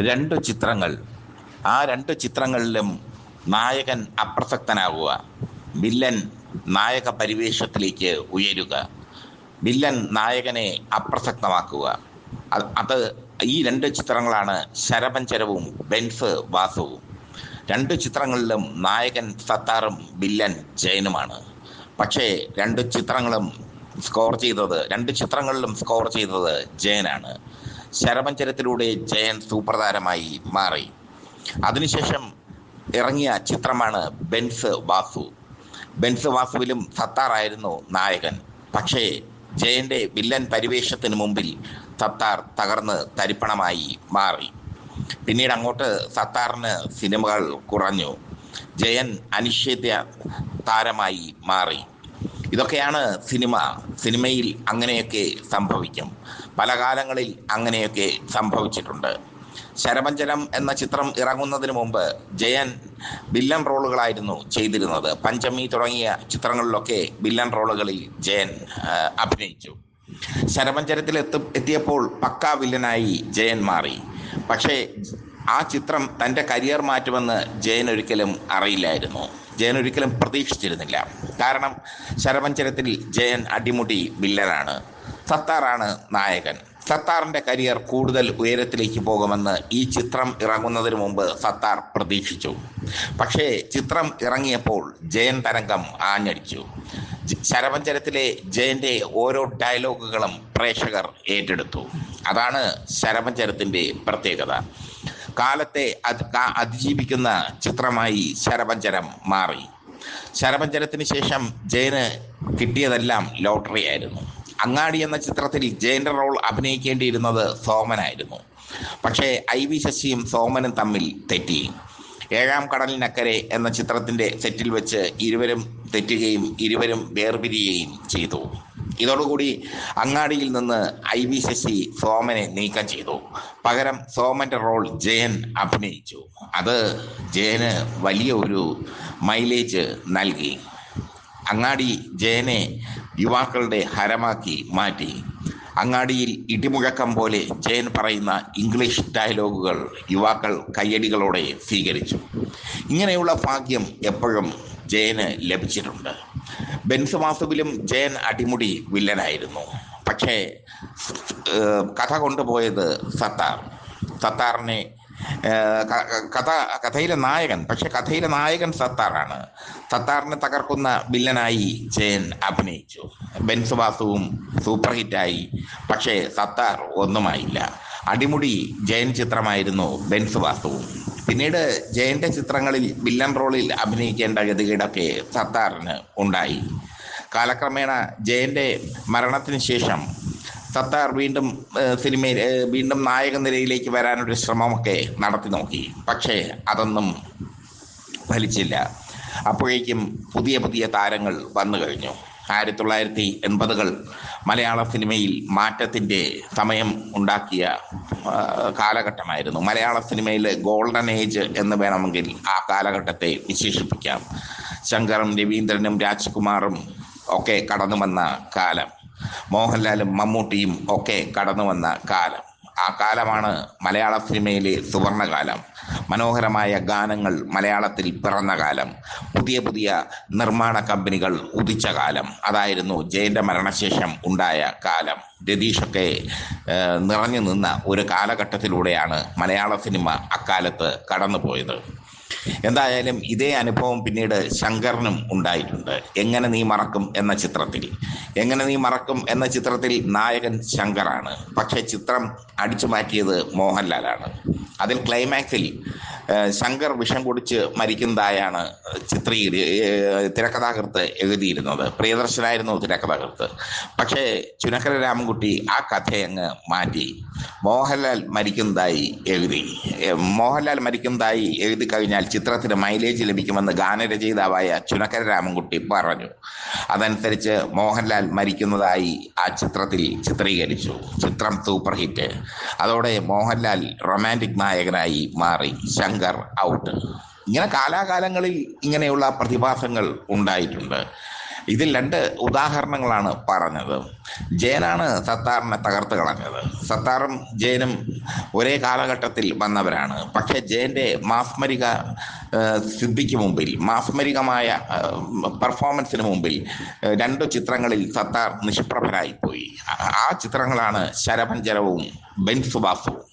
രണ്ട് ചിത്രങ്ങൾ. ആ രണ്ട് ചിത്രങ്ങളിലും നായകൻ അപ്രസക്തനാവുക. വില്ലൻ നായക പരിവേഷത്തിലേക്ക് ഉയരുക. വില്ലൻ നായകനെ അപ്രസക്തമാക്കുക. അത് ഈ രണ്ട് ചിത്രങ്ങളാണ് ശരപഞ്ചരവും ബെൻസ് വാസവും. രണ്ട് ചിത്രങ്ങളിലും നായകൻ സത്താറും വില്ലൻ ജയനുമാണ്. പക്ഷേ രണ്ട് ചിത്രങ്ങളും സ്കോർ ചെയ്തത് രണ്ട് ചിത്രങ്ങളിലും സ്കോർ ചെയ്തത് ജയനാണ്. ശരപഞ്ചരത്തിലൂടെ ജയൻ സൂപ്പർ താരമായി മാറി. അതിനുശേഷം ഇറങ്ങിയ ചിത്രമാണ് ബെൻസ് വാസു. ബെൻസ് വാസുവിലും സത്താറായിരുന്നു നായകൻ. പക്ഷേ ജയന്റെ വില്ലൻ പരിവേഷത്തിന് മുമ്പിൽ സത്താർ തകർന്ന് തരിപ്പണമായി മാറി. പിന്നീട് അങ്ങോട്ട് സത്താറിന് സിനിമകൾ കുറഞ്ഞു. ജയൻ അനിശ്ചിത താരമായി മാറി. ഇതൊക്കെയാണ് സിനിമ സിനിമയിൽ അങ്ങനെയൊക്കെ സംഭവിക്കും. പല കാലങ്ങളിൽ അങ്ങനെയൊക്കെ സംഭവിച്ചിട്ടുണ്ട്. ശരപഞ്ചരം എന്ന ചിത്രം ഇറങ്ങുന്നതിന് മുമ്പ് ജയൻ വില്ലൻ റോളുകളായിരുന്നു ചെയ്തിരുന്നത്. പഞ്ചമി തുടങ്ങിയ ചിത്രങ്ങളിലൊക്കെ വില്ലൻ റോളുകളിൽ ജയൻ അഭിനയിച്ചു. ശരപഞ്ചരത്തിൽ എത്തു എത്തിയപ്പോൾ പക്കാ വില്ലനായി ജയൻ മാറി. പക്ഷേ ആ ചിത്രം തന്റെ കരിയർ മാറ്റുമെന്ന് ജയൻ ഒരിക്കലും അറിയില്ലായിരുന്നു. ജയൻ ഒരിക്കലും പ്രതീക്ഷിച്ചിരുന്നില്ല. കാരണം ശരമഞ്ചരത്തിൽ ജയൻ അടിമുടി വില്ലനാണ്. സത്താറാണ് നായകൻ. സത്താറിന്റെ കരിയർ കൂടുതൽ ഉയരത്തിലേക്ക് പോകുമെന്ന് ഈ ചിത്രം ഇറങ്ങുന്നതിന് മുമ്പ് സത്താർ പ്രതീക്ഷിച്ചു. പക്ഷേ ചിത്രം ഇറങ്ങിയപ്പോൾ ജയൻ തരംഗം ആഞ്ഞടിച്ചു. ശരമഞ്ചരത്തിലെ ജയന്റെ ഓരോ ഡയലോഗുകളും പ്രേക്ഷകർ ഏറ്റെടുത്തു. അതാണ് ശരമഞ്ചരത്തിന്റെ പ്രത്യേകത. കാലത്തെ അതിജീവിക്കുന്ന ചിത്രമായി ശരപഞ്ചരം മാറി. ശരപഞ്ചരത്തിന് ശേഷം ജയന് കിട്ടിയതെല്ലാം ലോട്ടറി ആയിരുന്നു. അങ്ങാടി എന്ന ചിത്രത്തിൽ ജയന്റെ റോൾ അഭിനയിക്കേണ്ടിയിരുന്നത് സോമനായിരുന്നു. പക്ഷേ ഐ വി ശശിയും സോമനും തമ്മിൽ തെറ്റി. ഏഴാം കടലിനക്കരെ എന്ന ചിത്രത്തിന്റെ സെറ്റിൽ വെച്ച് ഇരുവരും തെറ്റുകയും ഇരുവരും വേർപിരിയുകയും ചെയ്തു. ഇതോടുകൂടി അങ്ങാടിയിൽ നിന്ന് ഐ വി ശശി സോമനെ നീക്കം ചെയ്തു. പകരം സോമന്റെ റോൾ ജയൻ അഭിനയിച്ചു. അത് ജയന് വലിയ ഒരു മൈലേജ് നൽകി. അങ്ങാടി ജയനെ യുവാക്കളുടെ ഹരമാക്കി മാറ്റി. അങ്ങാടിയിൽ ഇടിമുഴക്കം പോലെ ജയൻ പറയുന്ന ഇംഗ്ലീഷ് ഡയലോഗുകൾ യുവാക്കൾ കയ്യടികളോടെ സ്വീകരിച്ചു. ഇങ്ങനെയുള്ള ഭാഗ്യം എപ്പോഴും ജയന് ലഭിച്ചിട്ടുണ്ട്. ബെൻസ് വാസുവിലും ജയൻ അടിമുടി വില്ലനായിരുന്നു. പക്ഷേ കഥ കൊണ്ടുപോയത് സത്താർ. സത്താറിനെ കഥ കഥയിലെ നായകൻ പക്ഷെ കഥയിലെ നായകൻ സത്താറാണ്. സത്താറിനെ തകർക്കുന്ന വില്ലനായി ജയൻ അഭിനയിച്ചു. ബെൻസ് വാസുവും സൂപ്പർ ഹിറ്റായി. പക്ഷേ സത്താർ ഒന്നുമായില്ല. അടിമുടി ജയൻ ചിത്രമായിരുന്നു ബെൻസ് വാസുവും പിന്നീട് ജയന്റെ ചിത്രങ്ങളിൽ വില്ലൻ റോളിൽ അഭിനയിക്കേണ്ട ഗതികേടൊക്കെ സത്താറിന് ഉണ്ടായി. കാലക്രമേണ ജയന്റെ മരണത്തിന് ശേഷം സത്താർ വീണ്ടും സിനിമയിൽ വീണ്ടും നായക നിരയിലേക്ക് വരാനൊരു ശ്രമമൊക്കെ നടത്തി നോക്കി. പക്ഷേ അതൊന്നും ഫലിച്ചില്ല. അപ്പോഴേക്കും പുതിയ പുതിയ താരങ്ങൾ വന്നു കഴിഞ്ഞു. ആയിരത്തി തൊള്ളായിരത്തി എൺപതുകൾ മലയാള സിനിമയിൽ മാറ്റത്തിന്റെ സമയം ഉണ്ടാക്കിയ കാലഘട്ടമായിരുന്നു. മലയാള സിനിമയിലെ ഗോൾഡൻ ഏജ് എന്ന് വേണമെങ്കിൽ ആ കാലഘട്ടത്തെ വിശേഷിപ്പിക്കാം. ശങ്കറും രവീന്ദ്രനും രാജ്കുമാറും ഒക്കെ കടന്നു വന്ന കാലം. മോഹൻലാലും മമ്മൂട്ടിയും ഒക്കെ കടന്നു വന്ന കാലം. ആ കാലമാണ് മലയാള സിനിമയിലെ സുവർണകാലം. മനോഹരമായ ഗാനങ്ങൾ മലയാളത്തിൽ പിറന്ന കാലം. പുതിയ പുതിയ നിർമ്മാണ കമ്പനികൾ ഉദിച്ച കാലം. അതായിരുന്നു ജയന്റെ മരണശേഷം ഉണ്ടായ കാലം. രതീഷൊക്കെ നിറഞ്ഞു നിന്ന ഒരു കാലഘട്ടത്തിലൂടെയാണ് മലയാള സിനിമ അക്കാലത്ത് കടന്നുപോയത്. എന്തായാലും ഇതേ അനുഭവം പിന്നീട് ശങ്കറിനും ഉണ്ടായിട്ടുണ്ട്. എങ്ങനെ നീ മറക്കും എന്ന ചിത്രത്തിൽ. എങ്ങനെ നീ മറക്കും എന്ന ചിത്രത്തിൽ നായകൻ ശങ്കറാണ്. പക്ഷേ ചിത്രം അടിച്ചു മാറ്റിയത് മോഹൻലാലാണ്. അതിൽ ക്ലൈമാക്സിൽ ശങ്കർ വിഷം കുടിച്ച് മരിക്കുന്നതായാണ് ചിത്രീകരി തിരക്കഥാകൃത്ത് എഴുതിയിരുന്നത്. പ്രിയദർശനായിരുന്നു തിരക്കഥാകൃത്ത്. പക്ഷേ ചുനക്കര രാമൻകുട്ടി ആ കഥയങ്ങ് മാറ്റി. മോഹൻലാൽ മരിക്കുന്നതായി എഴുതി. മോഹൻലാൽ മരിക്കുന്നതായി എഴുതി കഴിഞ്ഞാൽ ചിത്രത്തിന് മൈലേജ് ലഭിക്കുമെന്ന് ഗാനരചയിതാവായ ചുനക്കര രാമൻകുട്ടി പറഞ്ഞു. അതനുസരിച്ച് മോഹൻലാൽ മരിക്കുന്നതായി ആ ചിത്രത്തിൽ ചിത്രീകരിച്ചു. ചിത്രം സൂപ്പർ ഹിറ്റ് അതോടെ മോഹൻലാൽ റൊമാന്റിക് നായകനായി മാറി. ശങ്കർ ഔട്ട് ഇങ്ങനെ കാലാകാലങ്ങളിൽ ഇങ്ങനെയുള്ള പ്രതിഭാസങ്ങൾ ഉണ്ടായിട്ടുണ്ട്. ഇതിൽ രണ്ട് ഉദാഹരണങ്ങളാണ് പറഞ്ഞത്. ജയനാണ് സത്താറിനെ തകർത്ത് കളഞ്ഞത്. സത്താറും ജയനും ഒരേ കാലഘട്ടത്തിൽ വന്നവരാണ്. പക്ഷേ ജയന്റെ മാസ്മരിക സിദ്ധിക്ക് മുമ്പിൽ മാസ്മരികമായ പെർഫോമൻസിന് മുമ്പിൽ രണ്ടു ചിത്രങ്ങളിൽ സത്താർ നിഷ്പ്രഭരായിപ്പോയി. ആ- ചിത്രങ്ങളാണ് ശരഭഞ്ചരവും ബെൻസുബാസുവും